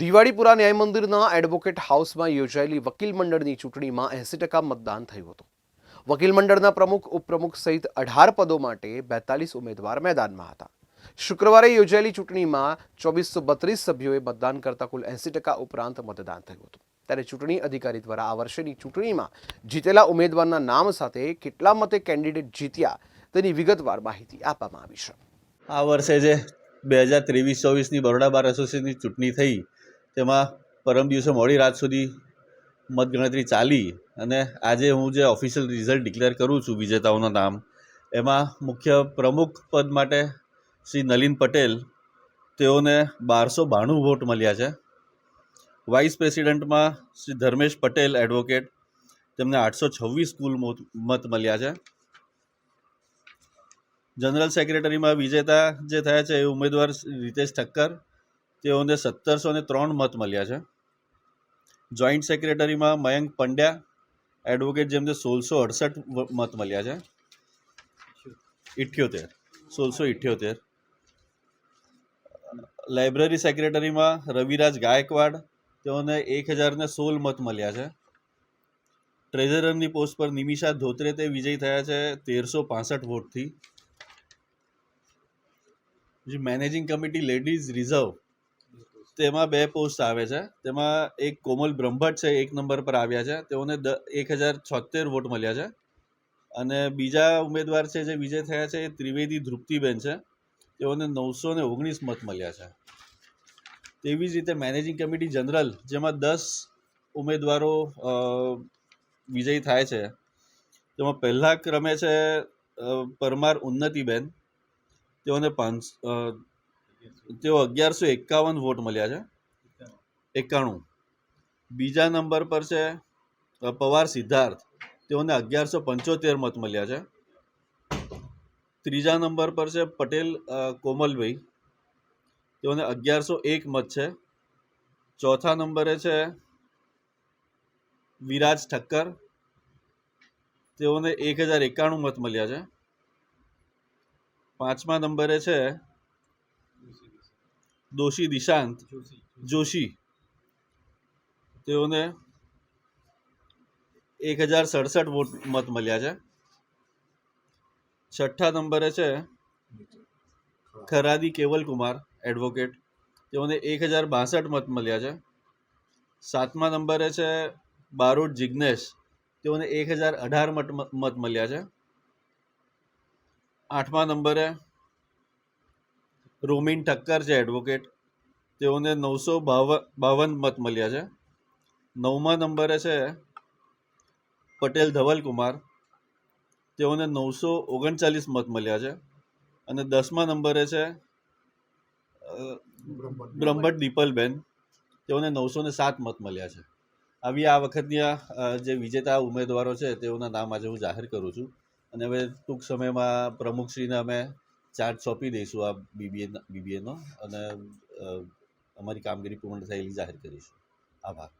દિવાળીપુરા ન્યાય મંદિરના એડવોકેટ હાઉસમાં યોજાયેલી વકીલ મંડળની ચૂંટણીમાં એંસી ટકા મતદાન થયું હતું. વકીલ મંડળના પ્રમુખ, ઉપપ્રમુખ સહિત અઢાર પદો માટે બેતાલીસ ઉમેદવાર મેદાનમાં હતા. શુક્રવારે યોજાયેલી ચૂંટણીમાં ચોવીસો બત્રીસ સભ્યોએ મતદાન કરતા કુલ એંસી ટકા ઉપરાંત મતદાન થયું હતું. ત્યારે ચૂંટણી અધિકારી દ્વારા આ વર્ષેની ચૂંટણીમાં જીતેલા ઉમેદવારના નામ સાથે કેટલા મતે કેન્ડિડેટ જીત્યા તેની વિગતવાર માહિતી આપવામાં આવી છે. આ વર્ષે જે બે હજાર ત્રેવીસ ચોવીસની બરોડા બાર એસોસિએશનની ચૂંટણી થઈ તેમાં પરમ દિવસે મોડી રાત સુધી મતગણતરી ચાલી અને આજે હું જે ઓફિશિયલ રિઝલ્ટ ડિક્લેર કરું છું વિજેતાઓના નામ, એમાં મુખ્ય પ્રમુખ પદ માટે શ્રી નલિન પટેલ, તેઓને બારસો બાણું વોટ મળ્યા છે. વાઇસ પ્રેસિડેન્ટમાં શ્રી ધર્મેશ પટેલ એડવોકેટ તેમને આઠસો છવ્વીસ કુલ મોત- મળ્યા છે. જનરલ સેક્રેટરીમાં વિજેતા જે થયા છે એ ઉમેદવાર રીતેશ ઠક્કર તેઓને સત્તરસો ને ત્રણ મત મળ્યા છે. જોઈન્ટ સેક્રેટરીમાં મયંક પંડ્યા એડવોકેટ જેમને સોળસો અડસઠ મત મળ્યા છે. ઇઠ્યોતેર, સોળસો ઇઠ્યોતેર. લાઇબ્રેરી સેક્રેટરીમાં રવિરાજ ગાયકવાડ, તેઓને એક હજાર ને સોળ મત મળ્યા છે. ટ્રેઝરરની પોસ્ટ પર નિમિષા ધોત્રે તે વિજયી થયા છે તેરસો પાસઠ વોટથી જે મેનેજિંગ કમિટી લેડીઝ રિઝર્વ તેમાં બે પોસ્ટ આવે છે. તેમાં એક કોમલ બ્રહ્મભટ્ટ છે, એક નંબર પર આવ્યા છે. તેઓને એક હજાર છોતેર વોટ મળ્યા છે. અને બીજા ઉમેદવાર છે જે વિજય થયા છે એ ત્રિવેદી ધ્રુપતિબેન છે. તેઓને નવસો ને ઓગણીસ મત મળ્યા છે. તેવી જ રીતે મેનેજિંગ કમિટી જનરલ જેમાં દસ ઉમેદવારો વિજયી થાય છે. તેમાં પહેલા ક્રમે છે પરમાર ઉન્નતિબેન. તેઓને પાંચ તેઓ અગિયારસો એકાવન વોટ મળ્યા છે. એકાણું. બીજા નંબર પર છે પવાર સિદ્ધાર્થ. તેઓને અગિયારસો પંચોતેર મત મળ્યા છે. ત્રીજા નંબર પર છે, પટેલ કોમલભાઈ. તેઓને અગિયારસો એક મત છે. ચોથા નંબરે છે, વિરાજ ઠક્કર. તેઓને એક હજાર એકાણું મત મળ્યા છે. પાંચમા નંબરે છે દોશી દિશાંત જોશી તેઓને એક હજાર સડસઠ વોટ મત મળ્યા છે. છઠ્ઠા નંબરે છે ખરાદી કેવલ કુમાર એડવોકેટ તેઓને એક હજાર બાસઠ મત મળ્યા છે. સાતમા નંબરે છે બારોટ જિજ્ઞેશ તેઓને એક હજાર અઢાર મત મત મળ્યા છે. આઠમા નંબરે રોમિન ઠક્કર છે એડવોકેટ તેઓને નવસો બાવન મત મળ્યા છે. નવમા નંબરે છે પટેલ ધવલકુમાર. તેઓને નવસો ઓગણચાલીસ મત મળ્યા છે. અને દસમા નંબરે છે બ્રહ્મભટ્ટ દીપલબેન. તેઓને નવસો ને સાત મત મળ્યા છે. આવી આ વખતની જે વિજેતા ઉમેદવારો છે, તેઓના નામ આજે હું જાહેર કરું છું. અને હવે ટૂંક સમયમાં પ્રમુખશ્રીને અમે ચાર્જ સોંપી દઈશું આ બીબીએ બીબીએનો અને અમારી કામગીરી પૂર્ણ થયેલી જાહેર કરીશું. આભાર.